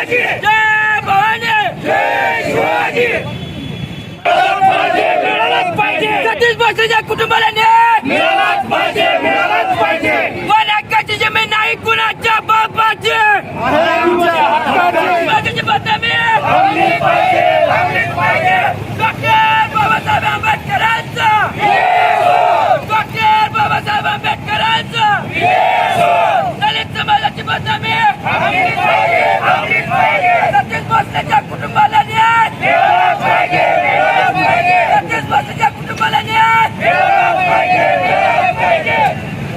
शिवाजी! जय भवानी! जय शिवाजी! मिळालाच कुणाच्या बापाची! शिवाजीची बदनामी! आम्ही बाबासाहेब आंबेडकरांचं! डॉक्टर बाबासाहेब आंबेडकरांचं! दलित समाजाची सतीश भोसलेच्या कुटुंबाला न्याय मिळालाच पाहिजे मिळालाच पाहिजे सतीश भोसलेच्या कुटुंबाला न्याय मिळालाच पाहिजे मिळालाच पाहिजे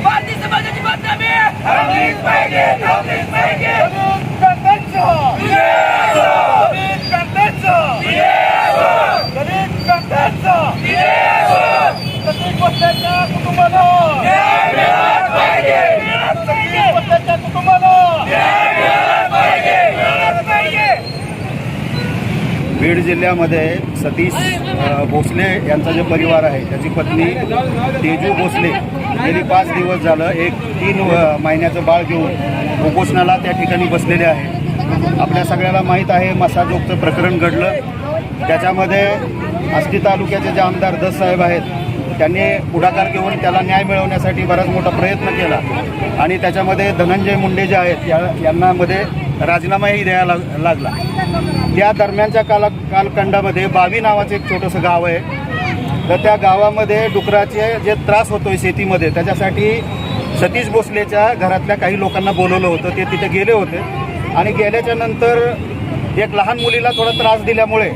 भारतीय समाजाची बदनामी थांबलीच पाहिजे थांबलीच पाहिजे मिळालाच पाहिजे मिळालाच पाहिजे मिळालाच पाहिजे बीड जिल्ह्यामध्ये सतीश भोसले यांचा जो परिवार आहे त्याची पत्नी तेजू भोसले गेली पाच दिवस झालं एक तीन महिन्याचं बाळ घेऊन उपोषणाला त्या ठिकाणी बसलेले आहे. आपल्या सगळ्याला माहीत आहे मसाजोगचं प्रकरण घडलं. त्याच्यामध्ये आष्टी तालुक्याचे जे आमदार दस साहेब आहेत त्यांनी पुढाकार घेऊन त्याला न्याय मिळवण्यासाठी बराच मोठा प्रयत्न केला. आणि त्याच्यामध्ये धनंजय मुंडे जे आहेत या यांनामध्ये राजीनामाही द्यायला लाग- लागला. त्या दरम्यानच्या काला कालखंडामध्ये बावी नावाचं एक छोटंसं गाव आहे. तर त्या गावामध्ये डुकराचे जे त्रास होतो आहे शेतीमध्ये त्याच्यासाठी सतीश भोसलेच्या घरातल्या काही लोकांना बोलवलं होतं. ते तिथे गेले होते. आणि गेल्याच्यानंतर एक लहान मुलीला थोडा त्रास दिल्यामुळे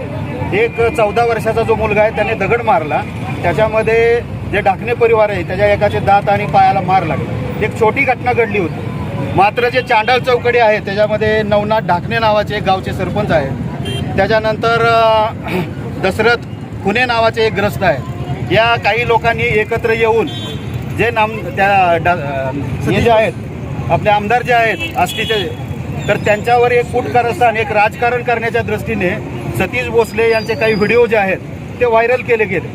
एक चौदा वर्षाचा जो मुलगा आहे त्याने दगड मारला. त्याच्यामध्ये जे ढाकणे परिवार आहे त्याच्या एकाचे दात आणि पायाला मार लागला. एक छोटी घटना घडली होती. मात्र जे चांडळ चौकडे आहे त्याच्यामध्ये नवनाथ ढाकणे नावाचे एक गावचे सरपंच आहे. त्याच्यानंतर दशरथ खुने नावाचे एक ग्रस्त आहे. या काही लोकांनी एकत्र येऊन जे नाम त्या हे जे आहेत आपले आमदार जे आहेत आष्टीचे तर त्यांच्यावर एक फूट कारस्थान एक राजकारण करण्याच्या दृष्टीने सतीश भोसले यांचे काही व्हिडिओ जे आहेत ते व्हायरल केले गेले.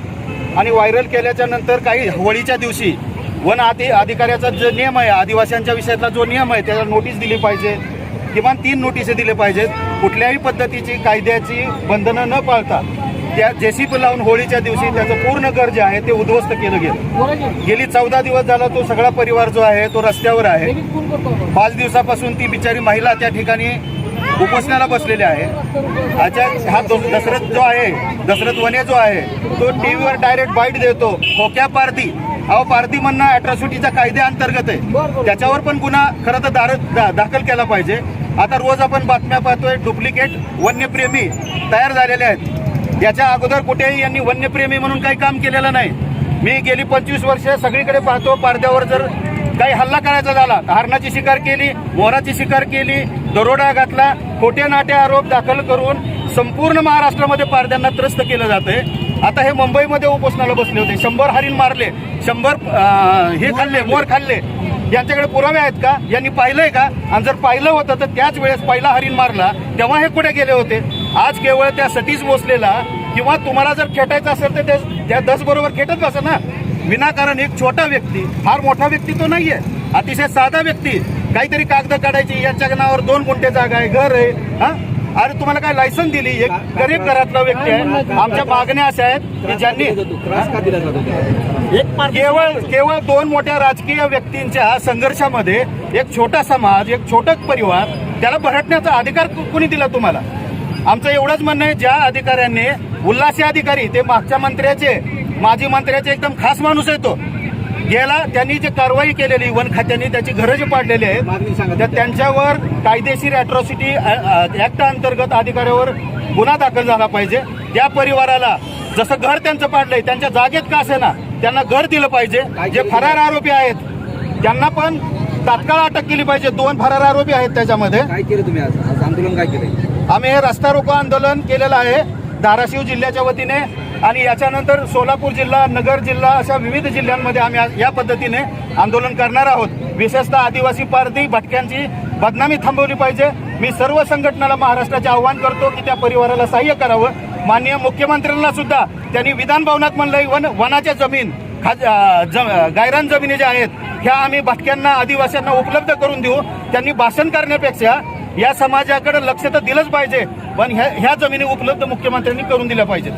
आणि व्हायरल केल्याच्यानंतर काही होळीच्या दिवशी वन आधी अधिकाऱ्याचा जो नियम आहे आदिवासींच्या विषयातला जो नियम आहे त्याला नोटीस दिली पाहिजे. किमान तीन नोटिसे दिले पाहिजेत. कुठल्याही पद्धतीची कायद्याची बंधनं न पाळता त्या जेसीपी लावून होळीच्या दिवशी त्याचं पूर्ण घर जे आहे ते उद्ध्वस्त केलं गेलं. गेली चौदा दिवस झाला तो सगळा परिवार जो आहे तो रस्त्यावर आहे. पाच दिवसापासून ती बिचारी महिला त्या ठिकाणी उपोषणाला बसलेली आहे. अच्छा हा दो- दशरथ जो आहे दशरथ वने जो आहे तो टीव्हीवर डायरेक्ट बाईट देतो. खोक्या पारधी. अहो पारधी म्हणणं अॅट्रॉसिटीच्या कायद्याअंतर्गत आहे. त्याच्यावर पण गुन्हा खरं तर दार दा- दाखल केला पाहिजे. आता रोज आपण बातम्या पाहतोय डुप्लिकेट वन्यप्रेमी तयार झालेले आहेत. याच्या अगोदर कुठेही यांनी वन्यप्रेमी म्हणून काही काम केलेलं नाही. मी गेली पंचवीस वर्ष सगळीकडे पाहतो पारद्यावर जर काही हल्ला करायचा झाला हरणाची शिकार केली मोराची शिकार केली दरोडा घातला खोटे नाटे आरोप दाखल करून संपूर्ण महाराष्ट्रामध्ये पारद्यांना त्रस्त केलं जातंय. आता हे मुंबईमध्ये उपोषणाला बसले होते. शंभर हरिण मारले शंभर हे खाल्ले मोर खाल्ले. यांच्याकडे पुरावे आहेत का? यांनी पाहिलंय का? आणि जर पाहिलं होतं तर त्याच वेळेस पहिला हरिण मारला तेव्हा हे कुठे गेले होते? आज केवळ त्या सतीश भोसलेला किंवा तुम्हाला जर खेटायचं असेल तर त्या- त्या दस बरोबर खेटत बसा ना. विनाकारण एक छोटा व्यक्ती फार मोठा व्यक्ती तो नाहीये. अतिशय साधा व्यक्ती. काहीतरी कागद काढायची यांच्या नावावर दोन गुंठे जागा आहे घर आहे हा? अरे तुम्हाला काय लायसन दिली? एक गरीब घरातला व्यक्ती आहे. आमच्या मागण्या अशा आहेत की ज्यांनी केवळ केवळ दोन मोठ्या राजकीय व्यक्तींच्या संघर्षामध्ये एक छोटा समाज एक छोटा परिवार त्याला भरटण्याचा अधिकार कु- कुणी दिला तुम्हाला? आमचं एवढंच म्हणणं आहे ज्या अधिकाऱ्यांनी उल्हासी अधिकारी ते मागच्या मंत्र्याचे माजी मंत्र्याचे एकदम खास माणूस आहे तो. गेला त्यांनी जे कारवाई केलेली वन खात्याने त्याची घरं जी पाडलेली आहेत तर त्यांच्यावर कायदेशीर अॅट्रॉसिटी ऍक्ट अंतर्गत अधिकाऱ्यावर गुन्हा दाखल झाला पाहिजे. त्या परिवाराला जसं घर त्यांचं पाडलंय त्यांच्या जागेत का असेना त्यांना घर दिलं पाहिजे. जे फरार आरोपी आहेत त्यांना पण तात्काळ अटक केली पाहिजे. दोन फरार आरोपी आहेत त्याच्यामध्ये. काय केलं तुम्ही आज आंदोलन काय केलंय? आम्ही हे रस्ता रोको आंदोलन केलेलं आहे. धाराशिव जिल्ह्याच्या वतीने आणि याच्यानंतर सोलापूर जिल्हा नगर जिल्हा अशा विविध जिल्ह्यांमध्ये आम्ही या पद्धतीने आंदोलन करणार आहोत. विशेषतः आदिवासी पारधी भटक्यांची बदनामी थांबवली पाहिजे. मी सर्व संघटनाला महाराष्ट्राचे आव्हान करतो की त्या परिवाराला सहाय्य करावं. माननीय मुख्यमंत्र्यांना सुद्धा त्यांनी विधान भवनात म्हणलंय वन वनाच्या जमीन खाज ज- गायरान जमिनी ज्या आहेत ह्या आम्ही भटक्यांना आदिवासींना उपलब्ध करून देऊ. त्यांनी भाषण करण्यापेक्षा या समाजाकडे लक्ष तर दिलंच पाहिजे. पण ह्या ह्या जमिनी उपलब्ध मुख्यमंत्र्यांनी करून दिल्या पाहिजेत.